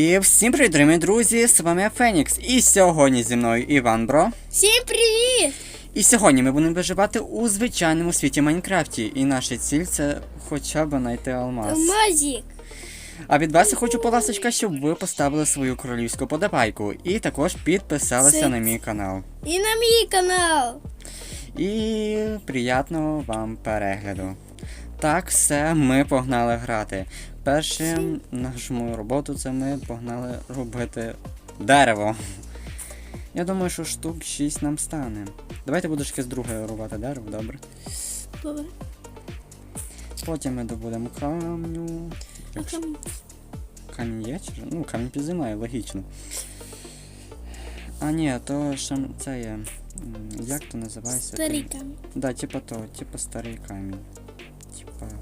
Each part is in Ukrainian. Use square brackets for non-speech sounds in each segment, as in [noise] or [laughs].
І всім привіт, дорогі друзі! З вами Фенікс. І сьогодні зі мною Іван Бро. Всім привіт! І сьогодні ми будемо виживати у звичайному світі Майнкрафті. І наша ціль це хоча б знайти алмаз. Мазік. А від вас я хочу поласочка, щоб ви поставили свою королівську подобайку. І також підписалися Це- на мій канал. І на мій канал. І приятного вам перегляду. Так, все, ми погнали грати. Першим нашу роботу це ми погнали робити дерево. Я думаю, що штук 6 нам стане. Давайте будеш з другої рубати дерево, добре. Добре. Потім ми добудемо камню. А там Камінь є чи? Ну, камінь підзимає, логічно. А ні, то ще це є. Як то називається? старий камінь. Да, типа то, типа старий камінь. Типа.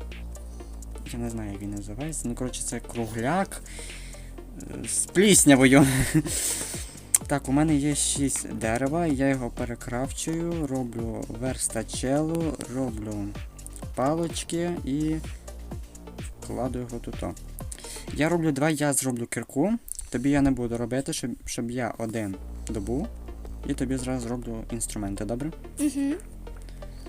Я не знаю, як він називається. Ну, коротше, це кругляк е, з пліснявою. [laughs] Так, у мене є 6 дерева, я його перекрафчую, роблю верстачелу, роблю палочки і вкладу його тут. Я роблю два, я зроблю кірку. Тобі я не буду робити, щоб, щоб я один добув. І тобі зразу зроблю інструменти, добре? Угу.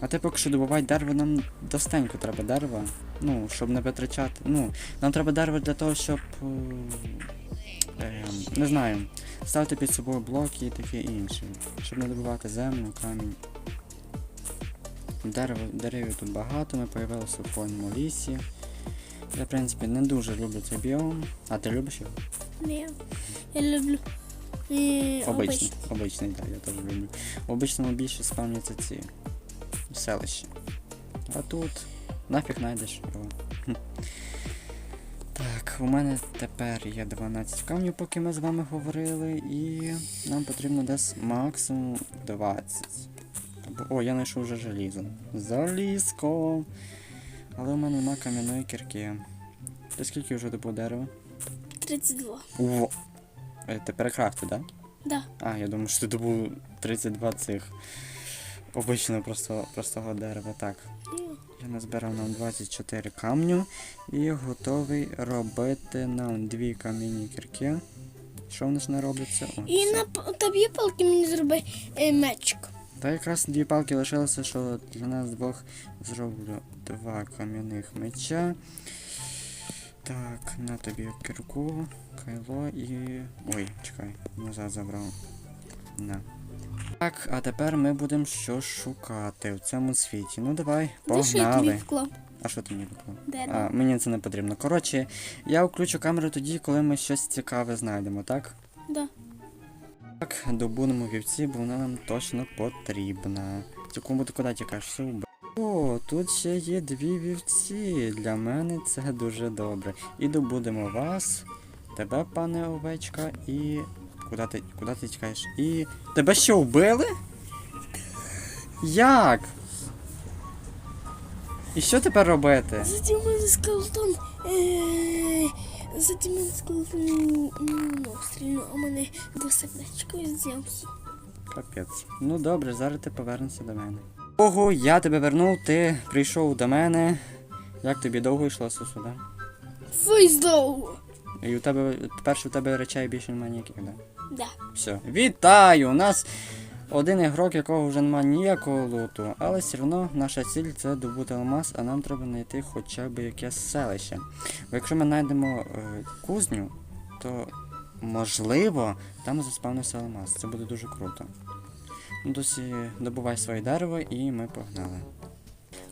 А ти поки що добувати дерево, нам достенько треба дерева. Ну, щоб не витрачати. Ну, нам треба дерево для того, щоб. е, е, не знаю, ставити під собою блоки і таке інше. Щоб не добувати землю, камінь. Дерево, деревів тут багато, ми появилися у хвойному лісі. Я, в принципі, не дуже люблю цей біом. А ти любиш його? Ні. Я люблю. е, Обичний. Обичний, так, я теж люблю. В обичному більше спавняться ці селища. А тут нафіг знайдеш його. Так, у мене тепер є 12 камнів, поки ми з вами говорили, і нам потрібно десь максимум 20. Або- О, я знайшов вже желізо. Залізко. Але у мене нема кам'яної кірки. Ти скільки вже добув дерева? 32. О! Е, Ти перекрафти, так? Да? Да. А, я думаю, що ти добув 32 цих обичного просто, простого дерева. Так. Я назбирав нам 24 камню і готовий робити нам дві камінні кірки. Що вони ж не робляться? О, І все. на п- тобі палки мені зроби е, мечик. Та якраз дві палки лишилося, що для нас двох зроблю два кам'яних меча. Так, на тобі кірку, кайло і. Ой, чекай, назад забрав. На. Так, а тепер ми будемо що шукати в цьому світі. Ну давай, погнали. А що ти мені виклав? А, мені це не потрібно. Коротше, я включу камеру тоді, коли ми щось цікаве знайдемо, так? Да. Так, добудемо вівці, бо вона нам точно потрібна. Секунду, ти куди тікаєш? Все. О, тут ще є дві вівці. Для мене це дуже добре. І добудемо вас, тебе, пане овечка, і. Куди ти, куди ти тікаєш? І. Тебе що, вбили? Як? І що тепер робити? Затім у мене скелетон. Е, затім у мене скелетон ну, стрільну, а мене два сердечка і з'явся. Капець. Ну добре, зараз ти повернешся до мене. Ого, я тебе вернув, ти прийшов до мене. Як тобі довго йшло сюди? Фейсдоу. І у тебе тепер у тебе речей більше немає ніяких, да? Да. Все. Вітаю! У нас один ігрок, якого вже немає ніякого луту. Але все одно наша ціль це добути алмаз, а нам треба знайти хоча б якесь селище. Бо якщо ми знайдемо е, кузню, то можливо там заспавнився алмаз. Це буде дуже круто. Ну, досі добувай своє дерево і ми погнали.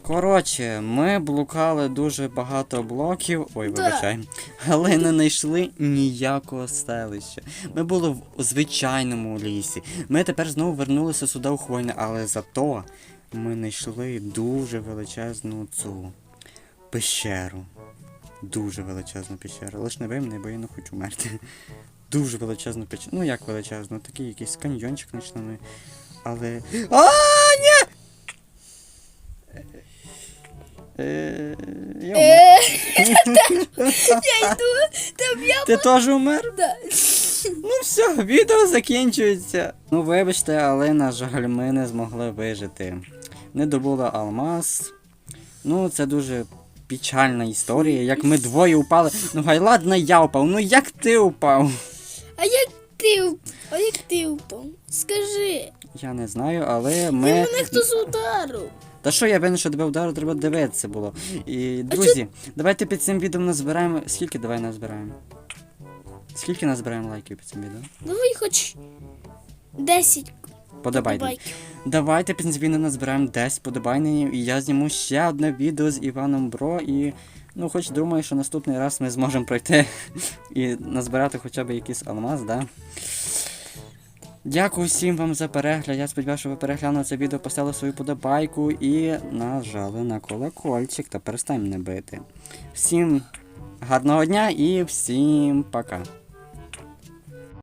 Коротше, ми блукали дуже багато блоків. Ой, Да. вибачай. Але не знайшли ніякого селища. Ми були в звичайному лісі. Ми тепер знову вернулися сюди у хвойне, але зато ми знайшли дуже величезну цю пещеру. Дуже величезну пещеру. Лиш не ви бо я не хочу вмерти. Дуже величезну пещеру. Ну як величезну, такий якийсь каньйончик знайшли ми. Але. А, ні! Е, я умер. [laughs] Е, йду, там я Ти теж умер? Ну все, відео закінчується. Ну вибачте, але на жаль, ми не змогли вижити. Не добули алмаз. Ну, це дуже печальна історія, як ми двоє упали. Ну гай ладно, я упав. Ну як ти упав? А як ти уп- А як ти упав? Скажи. Я не знаю, але Ми... ми. Мене хтось ударив. Та що я винен, що тебе вдару, треба дивитися було. І друзі, давайте під цим відео назбираємо. Скільки давай назбираємо? Скільки назбираємо лайків під цим відео? Давай хоч 10 Подобайте. Давайте під цим відео назбираємо 10 подобайнень, і я зніму ще одне відео з Іваном Бро. І ну, хоч думаю, що наступний раз ми зможемо пройти [laughs] і назбирати хоча б якийсь алмаз, да? Дякую всім вам за перегляд. Я сподіваюся, що ви переглянули це відео, поставили свою подобайку і нажали на колокольчик та перестань мене бити. Всім гарного дня і всім пока.